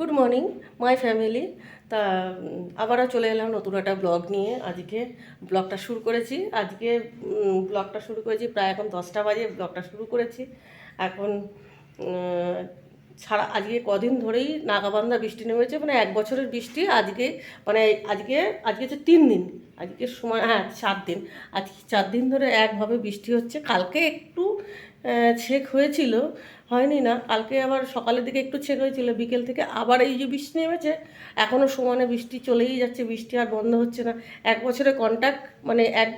Good morning my family তা, আবারও চলে এলাম নতুন একটা ব্লগ নিয়ে। আজকে ব্লগটা শুরু করেছি। আজকে ব্লগটা শুরু করেছি প্রায় এখন দশটা বাজে ব্লগটা শুরু করেছি। এখন সারা, আজকে কদিন ধরেই নাগাবান্ধা বৃষ্টি নেমেছে মানে এক বছরের বৃষ্টি। আজকে মানে আজকে আজকে হচ্ছে তিন দিন। আজকে সময় হ্যাঁ চার দিন। আজকে চার দিন ধরে একভাবে বৃষ্টি হচ্ছে। কালকে একটু ছেক হয়েছিল, হয়নি না। কালকে আবার সকালের দিকে একটু ছেক হয়েছিল, বিকেল থেকে আবার এই যে বৃষ্টি নেমেছে এখনও সমানে বৃষ্টি চলেই যাচ্ছে, বৃষ্টি আর বন্ধ হচ্ছে না। এক বছরে কন্ট্যাক্ট মানে এক,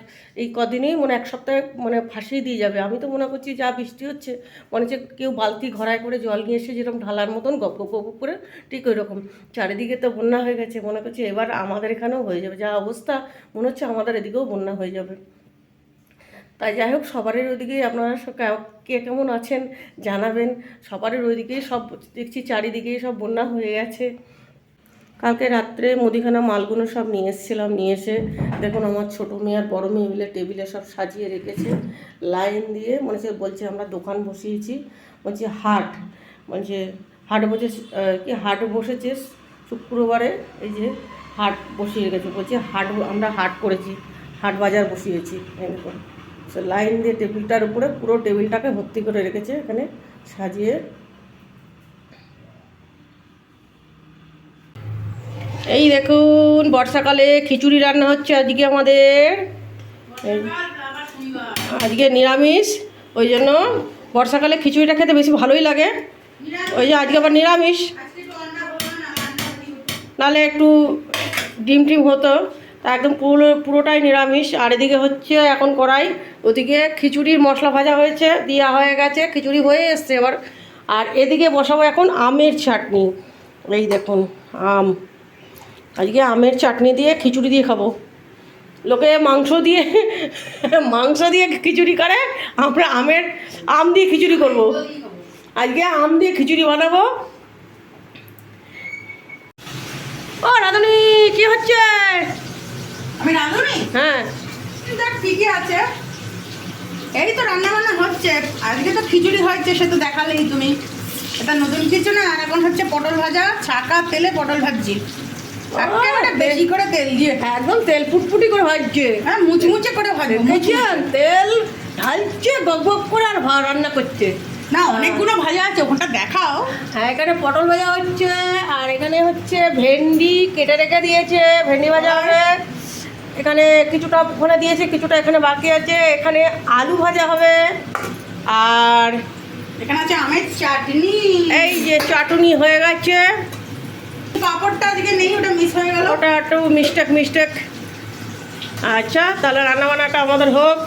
এই কদিনেই মানে এক সপ্তাহে মানে ফাঁসিয়ে দিয়ে যাবে। আমি তো মনে করছি যা বৃষ্টি হচ্ছে, মনে হচ্ছে কেউ বালতি ঘরায় করে জল নিয়ে এসে যেরকম ঢালার মতন গপ গপ গপ করে ঠিক ওই রকম চারিদিকে তো বন্যা হয়ে গেছে, মনে করছি এবার আমাদের এখানেও হয়ে যাবে। যা অবস্থা, মনে হচ্ছে আমাদের এদিকেও বন্যা হয়ে যাবে। তাই যাই হোক সবারই ওইদিকেই আপনারা কে- কেমন আছেন জানাবেন। সবারই ওইদিকেই সব দেখছি, চারিদিকেই সব বন্যা হয়ে গেছে। কালকে রাত্রে মুদিখানা মালগুলো সব নিয়ে এসেছিলাম, নিয়ে এসে দেখুন আমার ছোটো মেয়ে আর বড়ো মেয়ে মিলে টেবিলে সব সাজিয়ে রেখেছে। লাইন দিয়ে মনে হচ্ছে বলছে, আমরা দোকান বসিয়েছি। বলছে, হাট। বলছে, হাট বসে কি হাট বসেছে শুক্রবারে? এই যে হাট বসিয়ে রেখেছে। বলছে, হাট, আমরা হাট করেছি, হাট বাজার বসিয়েছি। এরকম। সে লাইন দিয়ে টেবিলটার উপরে পুরো টেবিলটাকে ভর্তি করে রেখেছে, এখানে সাজিয়ে। এই দেখুন, বর্ষাকালে খিচুড়ি রান্না হচ্ছে আজকে আমাদের। আজকে নিরামিষ, ওই জন্য বর্ষাকালে খিচুড়িটা খেতে বেশি ভালোই লাগে। ওই যে আজকে আবার নিরামিষ। নাহলে একটু ডিম টিম হতো। তা একদম পুরো, পুরোটাই নিরামিষ। আর এদিকে হচ্ছে এখন কড়াই, ওদিকে খিচুড়ির মশলা ভাজা হয়েছে, দেওয়া হয়ে গেছে, খিচুড়ি হয়ে এসছে এবার। আর এদিকে বসাবো এখন আমের চাটনি। এই দেখুন, আম। আজকে আমের চাটনি দিয়ে খিচুড়ি দিয়ে খাব। লোকে মাংস দিয়ে মাংস দিয়ে খিচুড়ি করে, আমরা আমের আম দিয়ে খিচুড়ি করব। আজকে আম দিয়ে খিচুড়ি বানাবো। ও রাধুনি, কি হচ্ছে? আমি রাঁধুনি? হ্যাঁ। দেখ ঠিকই আছে। এই তো রান্না বান্না হচ্ছে। আজকে তো খিচুড়ি হয়েছে সে তো দেখালেই তুমি। এটা নতুন কিছু না আর এখন হচ্ছে পটল ভাজা ছাকা তেলে পটল ভাজছি। বেশি করে তেল দিয়ে। একদম তেল ফুটফুটি করে ভাজছে। হ্যাঁ মুচমুচে করে মুচমুচে। দেখেছেন তেল ঢালছে বক করে আর রান্না করছে। না অনেকগুলো ভাজা আছে ওটা দেখাও। হ্যাঁ এখানে পটল ভাজা হচ্ছে আর এখানে হচ্ছে ভেন্ডি কেটে রেখে দিয়েছে ভেন্ডি ভাজা হবে। এখানে কিছুটা ওখানে দিয়েছে কিছুটা এখানে বাকি আছে। এখানে আলু ভাজা হবে। আর এখানে আছে আমের চাটনি। এই যে চাটুনি হয়ে গেছে। পাপড়টা আজকে নেই ওটা মিস হয়ে গেল। ওটা একটু মিস্টেক মিস্টেক আচ্ছা তাহলে রান্নাবান্নাটা আমাদের হোক।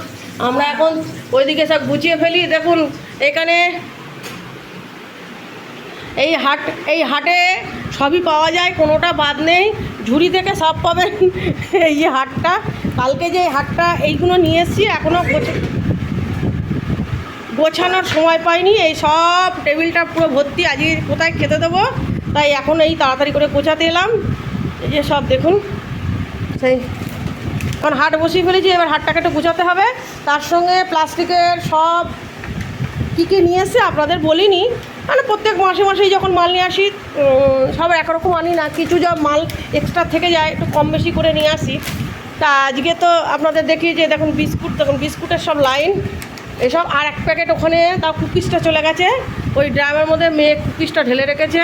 আমরা এখন ওইদিকে সব গুছিয়ে ফেলি। দেখুন এখানে এই হাট এই হাটে সবই পাওয়া যায়, কোনোটা বাদ নেই। ঝুড়ি থেকে সব পাবেন। এই যে হাটটা, কালকে যে হাটটা এইগুলো নিয়ে এসেছি এখনও গোছানোর সময় পাইনি। এই সব টেবিলটা পুরো ভর্তি, আজকে কোথায় খেতে দেবো? তাই এখন এই তাড়াতাড়ি করে গোছাতে এলাম। এই যে সব দেখুন। সেই এখন হাট বসিয়ে ফেলেছি, এবার হাটটাকে একটু গুছাতে হবে। তার সঙ্গে প্লাস্টিকের সব কী নিয়ে এসে আপনাদের বলিনি। মানে প্রত্যেক মাসে মাসেই যখন মাল নিয়ে আসি সব একরকম আনি না, কিছু যা মাল এক্সট্রা থেকে যায়, একটু কম বেশি করে নিয়ে আসি। তা আজকে তো আপনাদের দেখি যে দেখুন বিস্কুট, দেখুন বিস্কুটের সব লাইন এসব আর এক প্যাকেট ওখানে তাও কুকিজটা চলে গেছে। ওই ড্রামের মধ্যে মেয়ে কুকিজটা ঢেলে রেখেছে।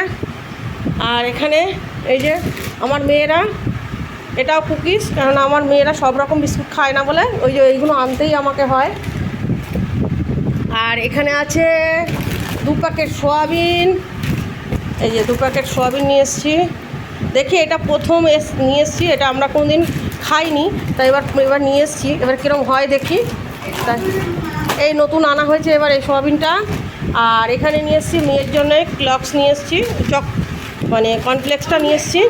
আর এখানে এই যে আমার মেয়েরা, এটাও কুকিজ কারণ আমার মেয়েরা সব রকম বিস্কুট খায় না বলে, ওই যে এইগুলো আনতেই আমাকে হয়। আর এখানে আছে দু প্যাকেট সোয়াবিন। এই যে দু প্যাকেট সোয়াবিন নিয়ে এসেছি। দেখি এটা প্রথম এস, নিয়ে এসেছি, এটা আমরা কোনোদিন খাইনি, তাই এবার এবার নিয়ে এসেছি। এবার কীরকম হয় দেখি। এই নতুন আনা হয়েছে এবার এই সোয়াবিনটা। আর এখানে নিয়ে এসেছি মেয়ের জন্য ক্লক্স নিয়ে এসেছি, চক মানে কর্নফ্লেক্সটা নিয়ে এসেছি।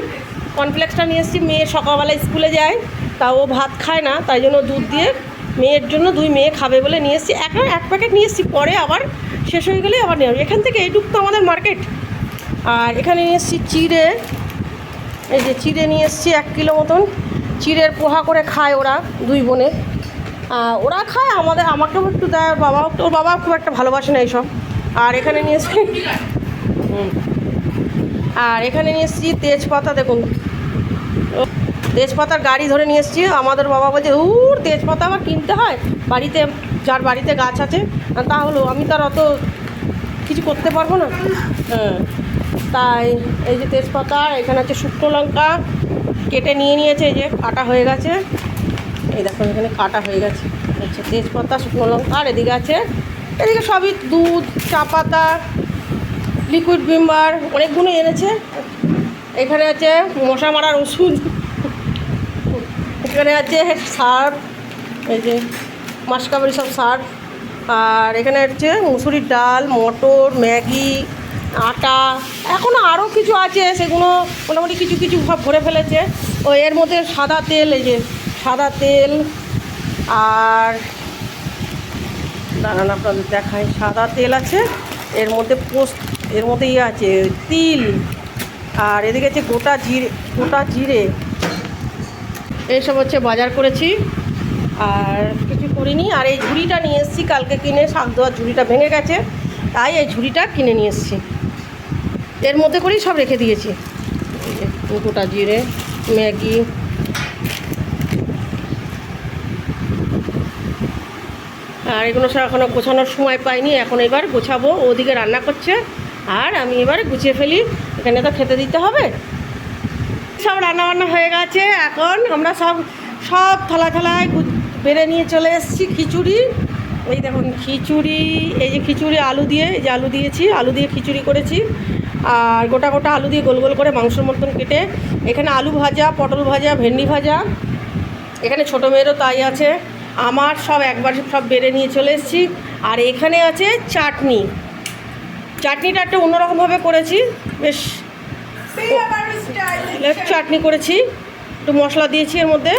কর্নফ্লেক্সটা নিয়ে এসেছি, মেয়ে সকালবেলা স্কুলে যায় তা ও ভাত খায় না, তাই জন্য দুধ দিয়ে মেয়ের জন্য দুই মেয়ে খাবে বলে নিয়ে এসেছি। এক এক প্যাকেট নিয়ে এসেছি। পরে আবার শেষ হয়ে গেলে আবার নেওয়া। এখান থেকে এইটুকু তো আমাদের মার্কেট আর এখানে নিয়ে এসেছি চিড়ে। এই যে চিড়ে নিয়ে এসেছি এক কিলো মতন। চিড়ের পোহা করে খায় ওরা দুই বোনে। ওরা খায় আমাদের, আমাকেও একটু দেয় বাবা ওর বাবা খুব একটা ভালোবাসে না এইসব। আর এখানে নিয়ে এসেছি আর এখানে নিয়ে এসেছি তেজপাতা, দেখুন। তেজপাতার গাড়ি ধরে নিয়ে এসেছি। আমাদের বাবা বলছে, উর, তেজপাতা আবার কিনতে হয়? বাড়িতে, যার বাড়িতে গাছ আছে আর তা হলো, আমি তার অত কিছু করতে পারব না। হ্যাঁ তাই এই যে তেজপাতা, এখানে আছে শুকনো লঙ্কা, কেটে নিয়ে নিয়েছে, এই যে কাটা হয়ে গেছে। এই দেখুন, এখানে কাটা হয়ে গেছে। আচ্ছা তেজপাতা, শুকনো লঙ্কা, আর এদিকে আছে, এদিকে সবই দুধ, চা পাতা, লিকুইড বিম্বার অনেকগুলো এনেছে। এখানে আছে মশা মারার ওষুধ। এখানে আছে সার্ফ, এই যে মাসকাবারি সব সার্ফ, আর এখানে হচ্ছে মুসুরির ডাল, মটর, ম্যাগি, আটা এখনও আরও কিছু আছে, সেগুলো মোটামুটি কিছু কিছু সব ভরে ফেলেছে। ও, এর মধ্যে সাদা তেল, এই যে সাদা তেল, আর দাঁড়ান, আপনাদের দেখায় সাদা তেল আছে, এর মধ্যে পোস্ত, এর মধ্যে ইয়ে আছে, তিল, আর এদিকে আছে গোটা জিরে গোটা জিরে এইসব হচ্ছে বাজার করেছি। আর কিছু করিনি। আর এই ঝুড়িটা নিয়ে এসেছি, কালকে কিনে শাক দেওয়ার ঝুড়িটা ভেঙে গেছে, তাই এই ঝুড়িটা কিনে নিয়ে এসেছি। এর মধ্যে করেই সব রেখে দিয়েছি। গোটা জিরে, ম্যাগি। আর এগুলো সব এখনও গোছানোর সময় পাইনি, এখন এবার গোছাবো। ওদিকে রান্না করছে, আর আমি এবার গুছিয়ে ফেলি। এখানে তো খেতে দিতে হবে। সব রান্না বান্না হয়ে গেছে, এখন আমরা সব সব থালা থালায় বেড়ে নিয়ে চলে এসেছি খিচুড়ি। এই দেখুন, খিচুড়ি, এই যে খিচুড়ি আলু দিয়ে, এই যে আলু দিয়েছি, আলু দিয়ে খিচুড়ি করেছি। আর গোটা গোটা আলু দিয়ে গোল গোল করে মাংসর মতন কেটে, এখানে আলু ভাজা, পটল ভাজা, ভেন্ডি ভাজা। এখানে ছোটো মেয়েরও তাই আছে। আমার সব একবার সব বেড়ে নিয়ে চলে এসেছি। আর এখানে আছে চাটনি। চাটনিটা একটু অন্যরকমভাবে করেছি। বেশ। চাটনি করেছি একটু মশলা দিয়েছি এর মধ্যে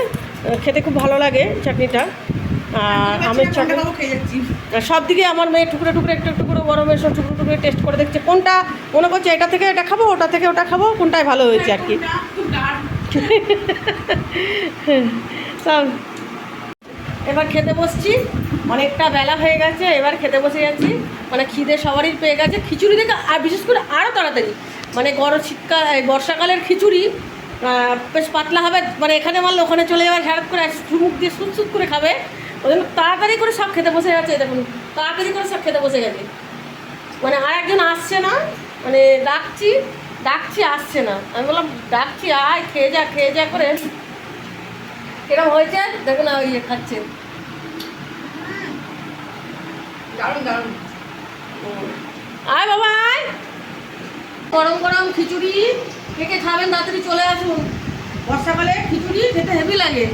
খেতে খুব ভালো লাগে চাটনিটা। আর আমের চাটনি সব দিকে আমার মেয়ে টুকরো টুকরো একটু একটু করে মেয়ে সব টুকরো টুকরো টেস্ট করে দেখছে কোনটা মনে করছে এটা থেকে এটা খাব ওটা থেকে ওটা খাব কোনটাই ভালো হয়েছে আর কি। সব এবার খেতে বসছি অনেকটা বেলা হয়ে গেছে এবার খেতে বসে যাচ্ছি মানে খিদে সবারই পেয়ে গেছে খিচুড়ি দেখে আর বিশেষ করে আরও তাড়াতাড়ি। মানে গরম শীতকাল বর্ষাকালের খিচুড়ি বেশ পাতলা হবে মানে এখানে মারলে ওখানে চলে যাবে হঠাৎ করে চুমুক দিয়ে সুত করে খাবে। ওই জন্য তাড়াতাড়ি করে সব খেতে বসে গেছে দেখুন তাড়াতাড়ি করে সব খেতে বসে গেছে। মানে আর একজন আসছে না মানে ডাকছি ডাকছি আসছে না। আমি বললাম ডাকছি আয় খেয়ে যা খেয়ে যা করে। কিরম হয়েছে দেখুন না ইয়ে খাচ্ছে। দারুণ দারুণ। আয় বাবা আয়। গরম গরম খিচুড়ি কে কে খাবেন, তাড়াতাড়ি চলে আসুন। বর্ষাকালে খিচুড়ি খেতে হেভি লাগে।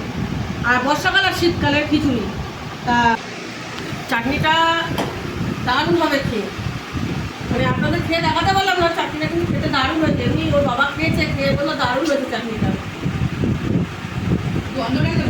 আর বর্ষাকাল আর শীতকালের খিচুড়ি। তা চাটনিটা দারুণ হবে খেয়ে। মানে আপনাদের খেয়ে দেখাতে পারলাম না, চাটনিটা কিন্তু খেতে দারুণ হয়েছে। এমনি ওর বাবা খেয়েছে, খেয়ে বলল দারুণ হয়েছে চাটনিটা। গন্ধটাই তো